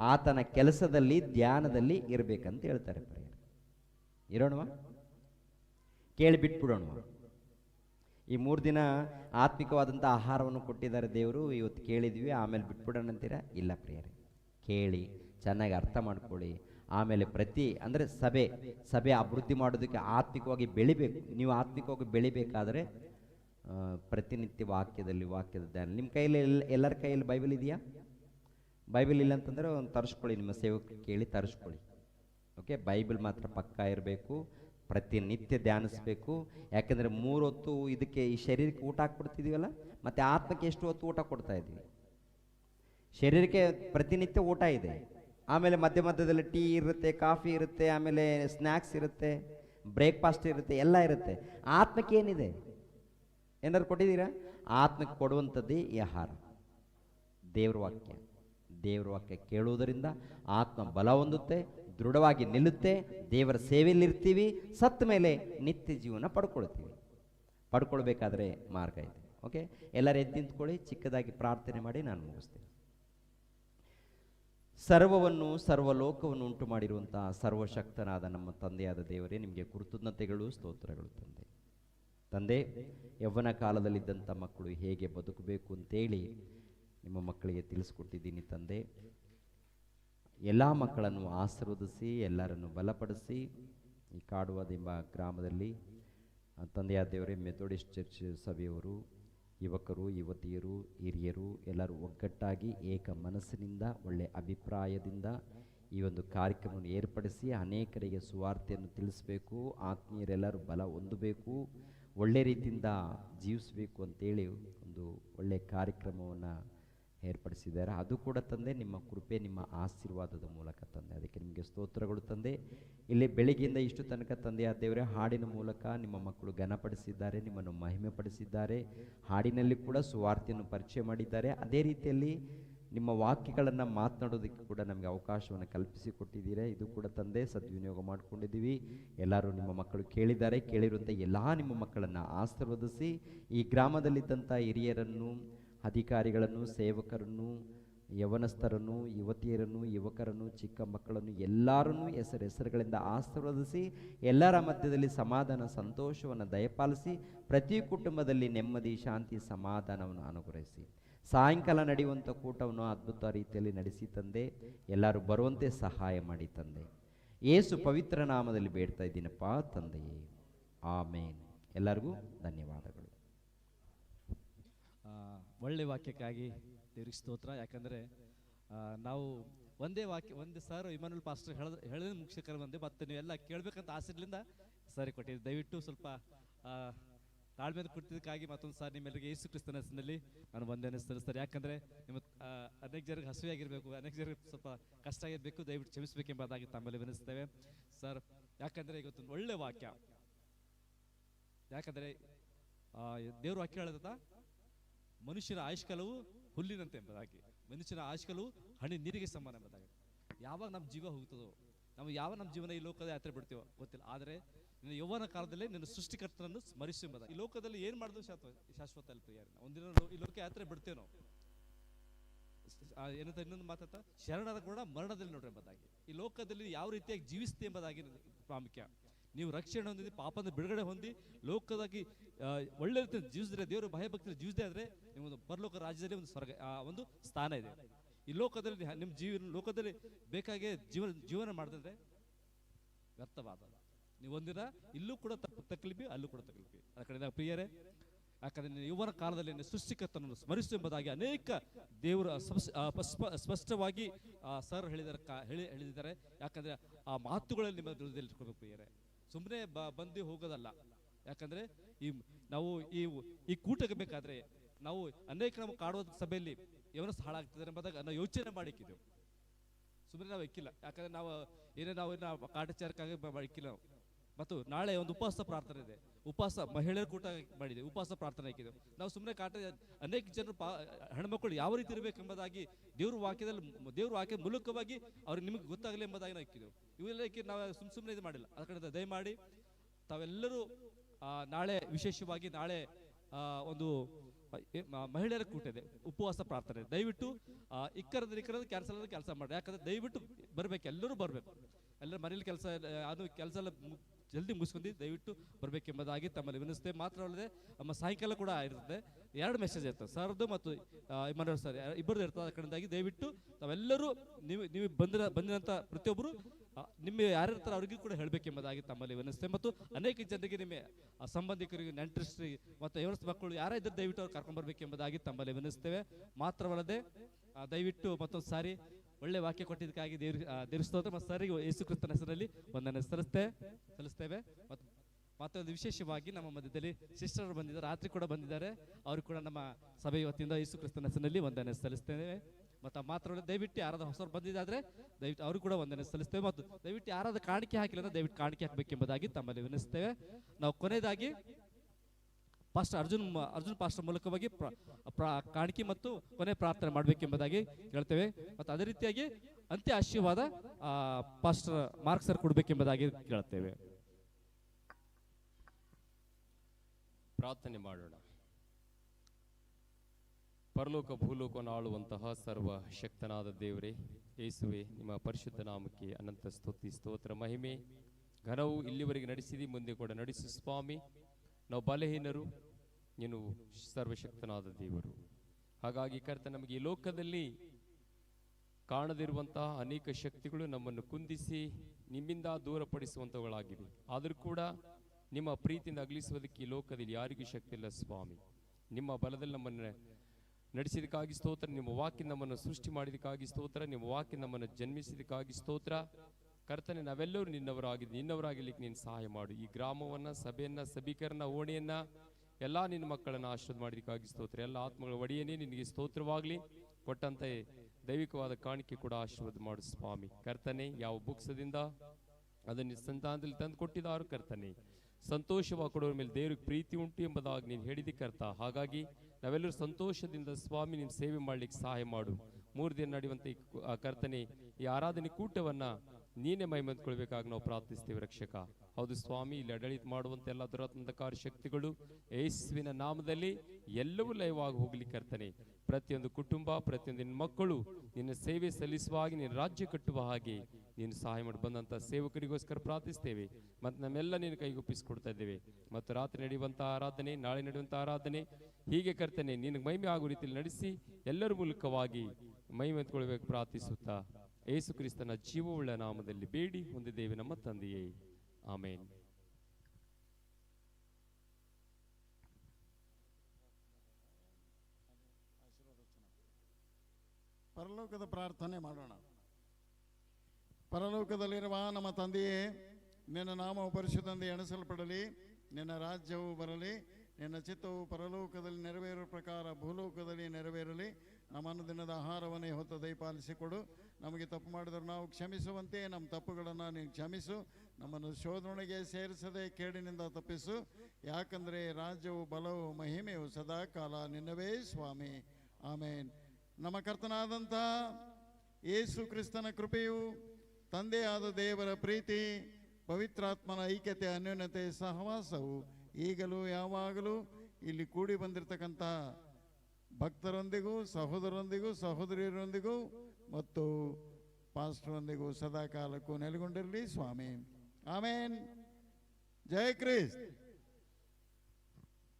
ಆತನ ಕೆಲಸದಲ್ಲಿ, ಧ್ಯಾನದಲ್ಲಿ ಇರಬೇಕಂತ ಹೇಳ್ತಾರೆ ಪ್ರಿಯರೇ. ಇರೋಣವಾ? ಕೇಳಿ ಬಿಟ್ಬಿಡೋಣವಾ? ಈ ಮೂರು ದಿನ ಆತ್ಮಿಕವಾದಂಥ ಆಹಾರವನ್ನು ಕೊಟ್ಟಿದ್ದಾರೆ ದೇವರು, ಇವತ್ತು ಕೇಳಿದ್ವಿ, ಆಮೇಲೆ ಬಿಟ್ಬಿಡೋಣ ಅಂತೀರಾ ಇಲ್ಲ ಪ್ರಿಯರೇ. ಕೇಳಿ, ಚೆನ್ನಾಗಿ ಅರ್ಥ ಮಾಡ್ಕೊಳ್ಳಿ. ಆಮೇಲೆ ಪ್ರತಿ, ಅಂದರೆ ಸಭೆ ಸಭೆ ಅಭಿವೃದ್ಧಿ ಮಾಡೋದಕ್ಕೆ ಆತ್ಮಿಕವಾಗಿ ಬೆಳಿಬೇಕು. ನೀವು ಆತ್ಮಿಕವಾಗಿ ಬೆಳಿಬೇಕಾದ್ರೆ ಪ್ರತಿನಿತ್ಯ ವಾಕ್ಯದಲ್ಲಿ, ವಾಕ್ಯದ ಧ್ಯಾನ. ನಿಮ್ಮ ಕೈಯಲ್ಲಿ ಎಲ್ಲ, ಎಲ್ಲರ ಕೈಯಲ್ಲಿ ಬೈಬಲ್ ಇದೆಯಾ? ಬೈಬಲ್ ಇಲ್ಲ ಅಂತಂದ್ರೆ ಒಂದು ತರಿಸ್ಕೊಳ್ಳಿ, ನಿಮ್ಮ ಸೇವಕ ಕೇಳಿ ತರಿಸ್ಕೊಳ್ಳಿ. ಓಕೆ ಬೈಬಲ್ ಮಾತ್ರ ಪಕ್ಕ ಇರಬೇಕು ಪ್ರತಿನಿತ್ಯ ಧ್ಯಾನಿಸ್ಬೇಕು. ಯಾಕೆಂದರೆ ಮೂರು ಹೊತ್ತು ಇದಕ್ಕೆ ಈ ಶರೀರಕ್ಕೆ ಊಟ ಹಾಕ್ಬಿಡ್ತಿದೀವಲ್ಲ? ಮತ್ತು ಆತ್ಮಕ್ಕೆ ಎಷ್ಟು ಹೊತ್ತು ಊಟ ಕೊಡ್ತಾ ಇದ್ದೀವಿ? ಶರೀರಕ್ಕೆ ಪ್ರತಿನಿತ್ಯ ಊಟ ಇದೆ. ಆಮೇಲೆ ಮಧ್ಯ ಮಧ್ಯದಲ್ಲಿ ಟೀ ಇರುತ್ತೆ, ಕಾಫಿ ಇರುತ್ತೆ, ಆಮೇಲೆ ಸ್ನ್ಯಾಕ್ಸ್ ಇರುತ್ತೆ ಬ್ರೇಕ್ಫಾಸ್ಟ್ ಇರುತ್ತೆ, ಎಲ್ಲ ಇರುತ್ತೆ. ಆತ್ಮಕ್ಕೆ ಏನಿದೆ? ಏನಾದ್ರು ಕೊಟ್ಟಿದ್ದೀರಾ? ಆತ್ಮಕ್ಕೆ ಕೊಡುವಂಥದ್ದೇ ಈ ಆಹಾರ. ದೇವ್ರ ವಾಕ್ಯ. ದೇವ್ರ ವಾಕ್ಯ ಕೇಳುವುದರಿಂದ ಆತ್ಮ ಬಲ ಹೊಂದುತ್ತೆ, ದೃಢವಾಗಿ ನಿಲ್ಲುತ್ತೆ, ದೇವರ ಸೇವೆಯಲ್ಲಿರ್ತೀವಿ ಸತ್ತ ಮೇಲೆ ನಿತ್ಯ ಜೀವನ ಪಡ್ಕೊಳ್ತೀವಿ. ಪಡ್ಕೊಳ್ಬೇಕಾದ್ರೆ ಮಾರ್ಗ ಇದೆ. ಓಕೆ ಎಲ್ಲರೂ ಎದ್ದು ನಿಂತ್ಕೊಳ್ಳಿ, ಚಿಕ್ಕದಾಗಿ ಪ್ರಾರ್ಥನೆ ಮಾಡಿ ನಾನು ಮುಗಿಸ್ತೇನೆ. ಸರ್ವವನ್ನು, ಸರ್ವಲೋಕವನ್ನು ಉಂಟು ಮಾಡಿರುವಂತಹ ಸರ್ವಶಕ್ತನಾದ ನಮ್ಮ ತಂದೆಯಾದ ದೇವರೇ, ನಿಮಗೆ ಕೃತಜ್ಞತೆಗಳು, ಸ್ತೋತ್ರಗಳು ತಂದೆ. ತಂದೆ, ಯೌವನ ಕಾಲದಲ್ಲಿದ್ದಂಥ ಮಕ್ಕಳು ಹೇಗೆ ಬದುಕಬೇಕು ಅಂತೇಳಿ ನಿಮ್ಮ ಮಕ್ಕಳಿಗೆ ತಿಳಿಸ್ಕೊಟ್ಟಿದ್ದೀನಿ ತಂದೆ. ಎಲ್ಲ ಮಕ್ಕಳನ್ನು ಆಶೀರ್ವದಿಸಿ, ಎಲ್ಲರನ್ನು ಬಲಪಡಿಸಿ ಈ ಕಾಡುವದೆಂಬ ಗ್ರಾಮದಲ್ಲಿ ತಂದೆಯ ದೇವರೇ, ಮೆಥೋಡಿಸ್ಟ್ ಚರ್ಚ್ ಸಭೆಯವರು, ಯುವಕರು, ಯುವತಿಯರು, ಹಿರಿಯರು ಎಲ್ಲರೂ ಒಗ್ಗಟ್ಟಾಗಿ ಏಕ ಮನಸ್ಸಿನಿಂದ ಒಳ್ಳೆಯ ಅಭಿಪ್ರಾಯದಿಂದ ಈ ಒಂದು ಕಾರ್ಯಕ್ರಮವನ್ನು ಏರ್ಪಡಿಸಿ ಅನೇಕರಿಗೆ ಸುವಾರ್ತೆಯನ್ನು ತಿಳಿಸಬೇಕು, ಆತ್ಮೀಯರೆಲ್ಲರೂ ಬಲ ಹೊಂದಬೇಕು, ಒಳ್ಳೆ ರೀತಿಯಿಂದ ಜೀವಿಸಬೇಕು ಅಂತೇಳಿ ಒಂದು ಒಳ್ಳೆಯ ಕಾರ್ಯಕ್ರಮವನ್ನು ಏರ್ಪಡಿಸಿದ್ದಾರೆ. ಅದು ಕೂಡ ತಂದೆ ನಿಮ್ಮ ಕೃಪೆ, ನಿಮ್ಮ ಆಶೀರ್ವಾದದ ಮೂಲಕ ತಂದೆ. ಅದಕ್ಕೆ ನಿಮಗೆ ಸ್ತೋತ್ರಗಳು ತಂದೆ. ಇಲ್ಲಿ ಬೆಳಿಗ್ಗೆಯಿಂದ ಇಷ್ಟು ತನಕ ತಂದೆಯ ದೇವರೇ, ಹಾಡಿನ ಮೂಲಕ ನಿಮ್ಮ ಮಕ್ಕಳು ಘನಪಡಿಸಿದ್ದಾರೆ, ನಿಮ್ಮನ್ನು ಮಹಿಮೆ ಪಡಿಸಿದ್ದಾರೆ ಹಾಡಿನಲ್ಲಿ ಕೂಡ ಸುವಾರ್ತೆಯನ್ನು ಪರಿಚಯ ಮಾಡಿದ್ದಾರೆ. ಅದೇ ರೀತಿಯಲ್ಲಿ ನಿಮ್ಮ ವಾಕ್ಯಗಳನ್ನು ಮಾತನಾಡೋದಕ್ಕೆ ಕೂಡ ನಮಗೆ ಅವಕಾಶವನ್ನು ಕಲ್ಪಿಸಿ ಕಲ್ಪಿಸಿಕೊಟ್ಟಿದ್ದೀರಾ. ಇದು ಕೂಡ ತಂದೆ, ಸದ್ವಿನಿಯೋಗ ಮಾಡಿಕೊಂಡಿದ್ದೀವಿ. ಎಲ್ಲರೂ ನಿಮ್ಮ ಮಕ್ಕಳು ಕೇಳಿದ್ದಾರೆ. ಕೇಳಿರುವಂಥ ಎಲ್ಲ ನಿಮ್ಮ ಮಕ್ಕಳನ್ನು ಆಶೀರ್ವದಿಸಿ ಈ ಗ್ರಾಮದಲ್ಲಿದ್ದಂಥ ಹಿರಿಯರನ್ನು ಅಧಿಕಾರಿಗಳನ್ನು, ಸೇವಕರನ್ನು, ಯವನಸ್ಥರನ್ನು, ಯುವತಿಯರನ್ನು, ಯುವಕರನ್ನು, ಚಿಕ್ಕ ಮಕ್ಕಳನ್ನು ಎಲ್ಲರನ್ನೂ ಹೆಸರು ಹೆಸರುಗಳಿಂದ ಆಶೀರ್ವದಿಸಿ, ಎಲ್ಲರ ಮಧ್ಯದಲ್ಲಿ ಸಮಾಧಾನ, ಸಂತೋಷವನ್ನು ದಯಪಾಲಿಸಿ, ಪ್ರತಿ ಕುಟುಂಬದಲ್ಲಿ ನೆಮ್ಮದಿ, ಶಾಂತಿ, ಸಮಾಧಾನವನ್ನು ಅನುಗ್ರಹಿಸಿ. ಸಾಯಂಕಾಲ ನಡೆಯುವಂಥ ಕೂಟವನ್ನು ಅದ್ಭುತ ರೀತಿಯಲ್ಲಿ ನಡೆಸಿ ತಂದೆ, ಎಲ್ಲರೂ ಬರುವಂತೆ ಸಹಾಯ ಮಾಡಿ ತಂದೆ. ಏಸು ಪವಿತ್ರ ನಾಮದಲ್ಲಿ ಬೇಡ್ತಾ ಇದ್ದೀನಪ್ಪ ತಂದೆಯೇ. ಆಮೇನ್. ಎಲ್ಲರಿಗೂ ಧನ್ಯವಾದಗಳು. ಒಳ್ಳೆ ವಾಕ್ಯಕ್ಕಾಗಿ ದೇವ್ರಿಗೆ ಸ್ತೋತ್ರ. ಯಾಕಂದರೆ ನಾವು ಒಂದೇ ವಾಕ್ಯ, ಒಂದೇ ಸರ್ ಇಮಾನುಲ್ ಪಾಸ್ಟರ್ ಹೇಳಿದ ಹೇಳಿದ ಮುಖ್ಯಕರ ಬಂದೆ, ಮತ್ತೆ ನೀವೆಲ್ಲ ಕೇಳಬೇಕಂತ ಆಸೆಲಿಂದ ಸರಿ ಕೊಟ್ಟಿದ್ದೆ ದಯವಿಟ್ಟು ಸ್ವಲ್ಪ ತಾಳ್ಮೆ ಕೊಟ್ಟಿದ್ದಕ್ಕಾಗಿ ಮತ್ತೊಂದು ಸಾರಿ ನಿಮ್ಮೆಲ್ಲರಿಗೆ ಯೇಸು ಕ್ರಿಸ್ತನ ಹೆಸರಿನಲ್ಲಿ ನಾನು ಒಂದೇ ಸಲ್ಲಿಸ್ತಾರೆ. ಯಾಕಂದರೆ, ನಿಮ್ಮ ಅನೇಕ ಜನರಿಗೆ ಹಸುವಾಗಿರಬೇಕು ಅನೇಕ ಜನರಿಗೆ ಸ್ವಲ್ಪ ಕಷ್ಟ ಆಗಿರಬೇಕು, ದಯವಿಟ್ಟು ಕ್ಷಮಿಸಬೇಕೆಂಬುದಾಗಿ ತಮ್ಮಲ್ಲಿ ವಿನಿಸ್ತೇವೆ ಸರ್, ಯಾಕಂದರೆ ಇವತ್ತೊಂದು ಒಳ್ಳೆ ವಾಕ್ಯ. ಯಾಕಂದರೆ ದೇವ್ರ ವಾಕ್ಯ ಹೇಳದ ಮನುಷ್ಯನ ಆಯುಷ್ಕಾಲವು ಹುಲ್ಲಿನಂತೆ ಎಂಬುದಾಗಿ. ಮನುಷ್ಯನ ಆಯುಷ್ಕಾಲವು ಹಣಿ ನೀರಿಗೆ ಸಮಾನ ಎಂಬುದಾಗಿ. ಯಾವಾಗ ನಮ್ಮ ಜೀವ ಹೋಗ್ತದೋ ನಾವು ಯಾವ ನಮ್ಮ ಜೀವನ ಈ ಲೋಕದ ಯಾತ್ರೆ ಬಿಡ್ತೀವೋ ಗೊತ್ತಿಲ್ಲ. ಆದರೆ ನಿನ್ನ ಯೌವನ ಕಾಲದಲ್ಲಿ ನಿನ್ನ ಸೃಷ್ಟಿಕರ್ತನನ್ನು ಸ್ಮರಿಸು ಎಂಬುದಾಗಿ. ಈ ಲೋಕದಲ್ಲಿ ಏನು ಮಾಡಿದ್ರು ಶಾಶ್ವತ ಶಾಶ್ವತ ಅಲ್ಲ. ಒಂದಿನ ಈ ಲೋಕ ಯಾತ್ರೆ ಬಿಡ್ತೇವೆ ನಾವು. ಏನಂತ ಇನ್ನೊಂದು ಮಾತಾಡ್ತ ಶರಣರ ಕೂಡ ಮರಣದಲ್ಲಿ ನೋಡ್ರಿ ಎಂಬುದಾಗಿ. ಈ ಲೋಕದಲ್ಲಿ ಯಾವ ರೀತಿಯಾಗಿ ಜೀವಿಸ್ತೆ ಎಂಬುದಾಗಿ ಪ್ರಾಮುಖ್ಯ. ನೀವು ರಕ್ಷಣೆ ಹೊಂದಿದ್ದು ಪಾಪದ ಬಿಡುಗಡೆ ಹೊಂದಿ, ಲೋಕದಾಗಿ ಒಳ್ಳೆ ರೀತಿಯಲ್ಲಿ ಜೀವಿಸಿದ್ರೆ ದೇವರು ಭಯಭಕ್ತಿಯಲ್ಲಿ ಜೀವಿಸದೇ ಆದರೆ ನಿಮ್ಮೊಂದು ಪರಲೋಕ ರಾಜ್ಯದಲ್ಲಿ ಒಂದು ಸ್ವರ್ಗ ಒಂದು ಸ್ಥಾನ ಇದೆ. ಈ ಲೋಕದಲ್ಲಿ ನಿಮ್ಮ ಜೀವನ ಲೋಕದಲ್ಲಿ ಬೇಕಾಗಿ ಜೀವನ ಜೀವನ ಮಾಡಿದ್ರೆ ವ್ಯರ್ಥವಾದ. ನೀವು ಒಂದಿನ ಇಲ್ಲೂ ಕೂಡ ತಪ್ಪು ತಕ್ಕಲಿಪಿ ಅಲ್ಲೂ ಕೂಡ ತಕ್ಕಲಿಪಿ ಆ ಕಡೆ ಪ್ರಿಯರೇ ಯಾಕಂದ್ರೆ ಯುವನ ಕಾಲದಲ್ಲಿ ನಿನ್ನ ಸೃಷ್ಟಿಕರ್ತನನ್ನು ಸ್ಮರಿಸು ಎಂಬುದಾಗಿ ಅನೇಕ ದೇವರು ಸ್ಪಷ್ಟವಾಗಿ ಸರ್ ಹೇಳಿದಾರೆ ಹೇಳಿದ್ದಾರೆ. ಯಾಕಂದ್ರೆ ಆ ಮಾತುಗಳಲ್ಲಿ ನಿಮ್ಮ ದೃಢದಲ್ಲಿ ಪ್ರಿಯರೇ. ಸುಮ್ಮನೆ ಬ ಬಂದು ಹೋಗೋದಲ್ಲ. ಯಾಕಂದ್ರೆ ಈ ನಾವು ಈ ಈ ಕೂಟಕ್ಕೆ ಬೇಕಾದ್ರೆ ನಾವು ಅನೇಕ ನಾವು ಕಾಡುವ ಸಭೆಯಲ್ಲಿ ಯವನ ಹಾಳಾಗ್ತಿದ್ದಾರೆ ಎಂಬುದಾಗ ನಾವು ಯೋಚನೆ ಮಾಡಿಕ್ಕಿದ್ದೆವು. ಸುಮ್ಮನೆ ನಾವು ಇಕ್ಕಿಲ್ಲ. ಯಾಕಂದ್ರೆ ನಾವು ಏನೇ ನಾವು ಕಾಟಚಾರಕ್ಕಾಗಿ ಇಕ್ಕಿಲ್ಲ ನಾವು. ಮತ್ತು ನಾಳೆ ಒಂದು ಉಪವಾಸ ಪ್ರಾರ್ಥನೆ ಇದೆ. ಉಪವಾಸ ಮಹಿಳೆಯರ ಕೂಟ ಮಾಡಿದೆ. ಉಪವಾಸ ಪ್ರಾರ್ಥನೆ ಹಾಕಿದೆ. ನಾವು ಸುಮ್ಮನೆ ಕಾಟ ಅನೇಕ ಜನರು ಪಾ ಹೆಣ್ಮಕ್ಳು ಯಾವ ರೀತಿ ಇರಬೇಕೆಂಬುದಾಗಿ ದೇವ್ರ ವಾಕ್ಯದಲ್ಲಿ ದೇವ್ರ ವಾಕ್ಯ ಮೂಲಕವಾಗಿ ಅವ್ರಿಗೆ ನಿಮಗೆ ಗೊತ್ತಾಗಲಿ ಎಂಬುದಾಗಿ ನಾವು ಇಕ್ಕಿದೆವು ಇವೆಲ್ಲಕ್ಕೆ ನಾವು ಸುಮ್ ಸುಮ್ಮನೆ ಇದು ಮಾಡಿಲ್ಲ. ಅದ ಕಡೆ ದಯಮಾಡಿ ತಾವೆಲ್ಲರೂ ಆ, ನಾಳೆ ವಿಶೇಷವಾಗಿ ನಾಳೆ ಆ, ಒಂದು ಮಹಿಳೆಯರ ಕೂಟ ಇದೆ. ಉಪವಾಸ ಪ್ರಾರ್ಥನೆ. ದಯವಿಟ್ಟು ಆ, ಇಕ್ಕರದ ಇಕ್ಕರದ ಕ್ಯಾನ್ಸಲ್ ಆದ್ರೆ ಕೆಲಸ ಮಾಡಿ ಯಾಕಂದ್ರೆ ದಯವಿಟ್ಟು ಬರ್ಬೇಕು. ಎಲ್ಲರೂ ಬರ್ಬೇಕು. ಎಲ್ಲರೂ ಮನೇಲಿ ಕೆಲಸ ಅದು ಕೆಲಸ ಎಲ್ಲ ಜಲ್ದಿ ಮುಗಿಸ್ಕೊಂಡು, ದಯವಿಟ್ಟು ಬರಬೇಕೆಂಬುದಾಗಿ ತಮ್ಮಲ್ಲಿ ವಿನಿಸ್ತೇವೆ ಮಾತ್ರವಲ್ಲದೆ ನಮ್ಮ ಸಾಯಂಕಾಲ ಕೂಡ ಇರುತ್ತೆ ಎರಡು ಮೆಸೇಜ್ ಇರ್ತದೆ. ಸರ್ದು ಮತ್ತು ಇಮ್ಮನವ್ರ ಸರ್ ಇಬ್ಬರದ್ದು ಇರ್ತದೆ ಕಡೆಯಿಂದಾಗಿ ದಯವಿಟ್ಟು ತಾವೆಲ್ಲರೂ ನೀವು ನೀವು ಬಂದಿರ ಬಂದಿರಂಥ ಪ್ರತಿಯೊಬ್ಬರು ನಿಮ್ಮ ಯಾರು ಅವ್ರಿಗೂ ಕೂಡ ಹೇಳಬೇಕೆಂಬುದಾಗಿ ತಮ್ಮಲ್ಲಿ ವಿನಿಸ್ತೇವೆ ಮತ್ತು ಅನೇಕ ಜನರಿಗೆ ನಿಮ್ಮ ಸಂಬಂಧಿಕರಿಗೆ, ನೆಂಟ್ರಿಸ್ಟ್ರಿ ಮತ್ತು ಎವರಸ್ ಮಕ್ಕಳು ಯಾರೇ ಇದ್ದರೆ ದಯವಿಟ್ಟು ಅವ್ರು ಕರ್ಕೊಂಡ್ಬರ್ಬೇಕೆಂಬುದಾಗಿ ತಮ್ಮಲ್ಲಿ ವಿನಿಸ್ತೇವೆ ಮಾತ್ರವಲ್ಲದೆ ದಯವಿಟ್ಟು ಮತ್ತೊಂದು ಸಾರಿ ಒಳ್ಳೆ ವಾಕ್ಯ ಕೊಟ್ಟಿದ್ದಕ್ಕಾಗಿ ದೇವ್ರ ದೇವ್ರ ಸ್ತೋತ್ರ ಮತ್ತು ಸರಿಗೆ ಯೇಸು ಕ್ರಿಸ್ತನ ಹೆಸರಲ್ಲಿ ಒಂದನ್ನು ಸಲ್ಲಿಸ್ತೇ, ಸಲ್ಲಿಸ್ತೇವೆ. ಮತ್ತು ಮತ್ತೊಂದು ವಿಶೇಷವಾಗಿ ನಮ್ಮ ಮಧ್ಯದಲ್ಲಿ ಸಿಸ್ಟರ್ ಬಂದಿದ್ದಾರೆ, ರಾತ್ರಿ ಕೂಡ ಬಂದಿದ್ದಾರೆ. ಅವರು ಕೂಡ ನಮ್ಮ ಸಭೆ ವತಿಯಿಂದ ಯೇಸು ಕ್ರಿಸ್ತನ ಹೆಸರಿನಲ್ಲಿ ಒಂದನ್ನು ಸಲ್ಲಿಸ್ತೇವೆ. ಮತ್ತು ಮಾತ್ರ ದಯವಿಟ್ಟು ಯಾರಾದ್ರೂ ಹೊಸರು ಬಂದಿದ್ದಾದರೆ ದಯವಿಟ್ಟು ಅವರು ಕೂಡ ಒಂದನ್ನು ಸಲ್ಲಿಸ್ತೇವೆ. ಮತ್ತು ದಯವಿಟ್ಟು ಯಾರಾದ್ರೂ ಕಾಣಿಕೆ ಹಾಕಿಲ್ಲ ಅಂದ್ರೆ ದಯವಿಟ್ಟು ಕಾಣಿಕೆ ಹಾಕಬೇಕೆಂಬುದಾಗಿ ತಮ್ಮಲ್ಲಿ ವಿನಿಸ್ತೇವೆ ನಾವು ಕೊನೆಯದಾಗಿ ಪಾಸ್ಟರ್ ಅರ್ಜುನ್ ಅರ್ಜುನ್ ಪಾಸ್ಟರ್ ಮೂಲಕವಾಗಿ ಕಾಣಿಕೆ ಮತ್ತು ಕೊನೆ ಪ್ರಾರ್ಥನೆ ಮಾಡಬೇಕೆಂಬುದಾಗಿ ಹೇಳ್ತೇವೆ. ಮತ್ತು ಅದೇ ರೀತಿಯಾಗಿ ಅಂತ್ಯ ಆಶೀರ್ವಾದ ಪಾಸ್ಟರ್ ಮಾರ್ಕ್ ಸರ್ ಕೊಡಬೇಕೆಂಬುದಾಗಿ ಕೇಳ್ತೇವೆ. ಪ್ರಾರ್ಥನೆ ಮಾಡೋಣ. ಪರಲೋಕ ಭೂಲೋಕ ಆಳುವಂತಹ ಸರ್ವ ಶಕ್ತನಾದ ದೇವರೇ, ಯೇಸುವೆ, ನಿಮ್ಮ ಪರಿಶುದ್ಧ ನಾಮಕ್ಕೆ ಅನಂತ ಸ್ತುತಿ, ಸ್ತೋತ್ರ, ಮಹಿಮೆ. ಘನವು ಇಲ್ಲಿವರೆಗೆ ನಡೆಸಿದಿ, ಮುಂದೆ ಕೂಡ ನಡೆಸು, ಸ್ವಾಮಿ. ನಾವು ಬಲಹೀನರು, ನೀನು ಸರ್ವಶಕ್ತನಾದ ದೇವರು. ಹಾಗಾಗಿ ಕರ್ತ ನಮಗೆ ಈ ಲೋಕದಲ್ಲಿ ಕಾಣದಿರುವಂತಹ ಅನೇಕ ಶಕ್ತಿಗಳು ನಮ್ಮನ್ನು ಕುಂದಿಸಿ ನಿಮ್ಮಿಂದ ದೂರಪಡಿಸುವಂಥವುಗಳಾಗಿವೆ ಆದರೂ ಕೂಡ ನಿಮ್ಮ ಪ್ರೀತಿಯಿಂದ ಅಗಲಿಸುವುದಕ್ಕೆ ಈ ಲೋಕದಲ್ಲಿ ಯಾರಿಗೂ ಶಕ್ತಿ ಇಲ್ಲ ಸ್ವಾಮಿ. ನಿಮ್ಮ ಬಲದಲ್ಲಿ ನಮ್ಮನ್ನು ನಡೆಸಿದಕ್ಕಾಗಿ ಸ್ತೋತ್ರ, ನಿಮ್ಮ ವಾಕ್ಯ ನಮ್ಮನ್ನು ಸೃಷ್ಟಿ ಮಾಡಿದಕ್ಕಾಗಿ ಸ್ತೋತ್ರ, ನಿಮ್ಮ ವಾಕ್ಯ ನಮ್ಮನ್ನು ಜನ್ಮಿಸಿದಕ್ಕಾಗಿ ಸ್ತೋತ್ರ. ಕರ್ತನೆ, ನಾವೆಲ್ಲರೂ ನಿನ್ನವರಾಗಿ ನಿನ್ನವರಾಗಿರ್ಲಿಕ್ಕೆ ನೀನು ಸಹಾಯ ಮಾಡು. ಈ ಗ್ರಾಮವನ್ನ, ಸಭೆಯನ್ನ, ಸಭಿಕರನ್ನ, ಓಣಿಯನ್ನ, ಎಲ್ಲ ನಿನ್ನ ಮಕ್ಕಳನ್ನ ಆಶೀರ್ವಾದ ಮಾಡಿದಕ್ಕಾಗಿ ಸ್ತೋತ್ರ. ಎಲ್ಲ ಆತ್ಮಗಳ ಒಡೆಯನೇ, ನಿನಗೆ ಸ್ತೋತ್ರವಾಗಲಿ. ಕೊಟ್ಟಂತೆ ದೈವಿಕವಾದ ಕಾಣಿಕೆ ಕೂಡ ಆಶೀರ್ವಾದ ಮಾಡು ಸ್ವಾಮಿ. ಕರ್ತನೆ, ಯಾವ ಬುಕ್ಸದಿಂದ ಅದನ್ನ ಸಂತಾನದಲ್ಲಿ ತಂದು ಕೊಟ್ಟಿದ್ದಾರು ಕರ್ತನೆ ಸಂತೋಷವಾಗಿ ಕೊಡೋರ ಮೇಲೆ ದೇವ್ರಿಗೆ ಪ್ರೀತಿ ಉಂಟು ಎಂಬುದಾಗಿ ನೀನು ಹೇಳಿದಿ ಕರ್ತ. ಹಾಗಾಗಿ ನಾವೆಲ್ಲರೂ ಸಂತೋಷದಿಂದ ಸ್ವಾಮಿ ನಿನ್ನ ಸೇವೆ ಮಾಡ್ಲಿಕ್ಕೆ ಸಹಾಯ ಮಾಡು. ಮೂರು ದಿನ ನಡೆಯುವಂತ ಆ ಕರ್ತನೆ, ಈ ಆರಾಧನೆ ಕೂಟವನ್ನ ನೀನೇ ಮೈಮಂದ್ಕೊಳ್ಬೇಕಾಗಿ ನಾವು ಪ್ರಾರ್ಥಿಸ್ತೇವೆ, ರಕ್ಷಕ. ಹೌದು ಸ್ವಾಮಿ, ಇಲ್ಲಿ ಆಡಳಿತ ಮಾಡುವಂತ ಎಲ್ಲ ದುರಾತ್ಮಂಧಕಾರ ಶಕ್ತಿಗಳು ಯೇಸುವಿನ ನಾಮದಲ್ಲಿ ಎಲ್ಲವೂ ಲಯವಾಗಿ ಹೋಗ್ಲಿಕ್ಕೆ ಕರ್ತನೆ ಪ್ರತಿಯೊಂದು ಕುಟುಂಬ, ಪ್ರತಿಯೊಂದು ಮಕ್ಕಳು ನಿನ್ನ ಸೇವೆ ಸಲ್ಲಿಸುವ ಹಾಗೆ ನಿನ್ನ ರಾಜ್ಯ ಕಟ್ಟುವ ಹಾಗೆ ನೀನು ಸಹಾಯ ಮಾಡಿ ಬಂದಂತ ಸೇವಕರಿಗೋಸ್ಕರ ಪ್ರಾರ್ಥಿಸ್ತೇವೆ. ಮತ್ತು ನಮ್ಮೆಲ್ಲ ನಿನ್ನ ಕೈಗೊಪ್ಪಿಸಿಕೊಡ್ತಾ ಇದ್ದೇವೆ. ಮತ್ತು ರಾತ್ರಿ ನಡೆಯುವಂತಹ ಆರಾಧನೆ, ನಾಳೆ ನಡೆಯುವಂತಹ ಆರಾಧನೆ, ಹೀಗೆ ಕರ್ತನೆ, ನಿನಗೆ ಮೈಮೆ ಆಗುವ ರೀತಿಯಲ್ಲಿ ನಡೆಸಿ ಎಲ್ಲರ ಮೂಲಕವಾಗಿ ಮೈಮೆತ್ಕೊಳ್ಬೇಕು ಪ್ರಾರ್ಥಿಸುತ್ತಾ ಯೇಸು ಕ್ರಿಸ್ತನ ಜೀವವುಳ್ಳ ನಾಮದಲ್ಲಿ ಬೇಡಿ ಹೊಂದಿದ್ದೇವೆ ನಮ್ಮ ತಂದೆಯೇ. ಆಮೇನ್. ಪರಲೋಕದ ಪ್ರಾರ್ಥನೆ ಮಾಡೋಣ. ಪರಲೋಕದಲ್ಲಿರುವ ನಮ್ಮ ತಂದೆಯೇ, ನಿನ್ನ ನಾಮವು ಪರಿಶುದ್ಧಂದು ಎಣಿಸಲ್ಪಡಲಿ, ನಿನ್ನ ರಾಜ್ಯವು ಬರಲಿ, ನಿನ್ನ ಚಿತ್ತವು ಪರಲೋಕದಲ್ಲಿ ನೆರವೇರುವ ಪ್ರಕಾರ ಭೂಲೋಕದಲ್ಲಿ ನೆರವೇರಲಿ. ನಮ್ಮ ದಿನದ ಆಹಾರವನ್ನೇ ಹೊತ್ತು ದಯಪಾಲಿಸಿಕೊಡು. ನಮಗೆ ತಪ್ಪು ಮಾಡಿದರೆ ನಾವು ಕ್ಷಮಿಸುವಂತೆ, ನಮ್ಮ ತಪ್ಪುಗಳನ್ನು ನೀನು ಕ್ಷಮಿಸು. ನಮ್ಮನ್ನು ಶೋಧನೆಗೆ ಸೇರಿಸದೆ ಕೇಡಿನಿಂದ ತಪ್ಪಿಸು. ಯಾಕಂದರೆ ರಾಜ್ಯವು ಬಲವು ಮಹಿಮೆಯು ಸದಾ ಕಾಲ ನಿನ್ನವೇ ಸ್ವಾಮಿ. ಆಮೇನ್. ನಮ್ಮ ಕರ್ತನಾದಂಥ ಯೇಸು ಕ್ರಿಸ್ತನ ಕೃಪೆಯು, ತಂದೆಯಾದ ದೇವರ ಪ್ರೀತಿ, ಪವಿತ್ರಾತ್ಮನ ಐಕ್ಯತೆ ಅನ್ಯೋನ್ಯತೆ ಸಹವಾಸವು ಈಗಲೂ ಯಾವಾಗಲೂ ಇಲ್ಲಿ ಕೂಡಿ ಬಂದಿರತಕ್ಕಂಥ ಭಕ್ತರೊಂದಿಗೂ ಸಹೋದರರೊಂದಿಗೂ ಸಹೋದರಿಯರೊಂದಿಗೂ ಮತ್ತು ಪಾಸ್ಟರೊಂದಿಗೂ ಸದಾ ಕಾಲಕ್ಕೂ ನೆಲೆಗೊಂಡಿರಲಿ ಸ್ವಾಮಿ ಆಮೇನ್ ಜಯ ಕ್ರಿಸ್ತ್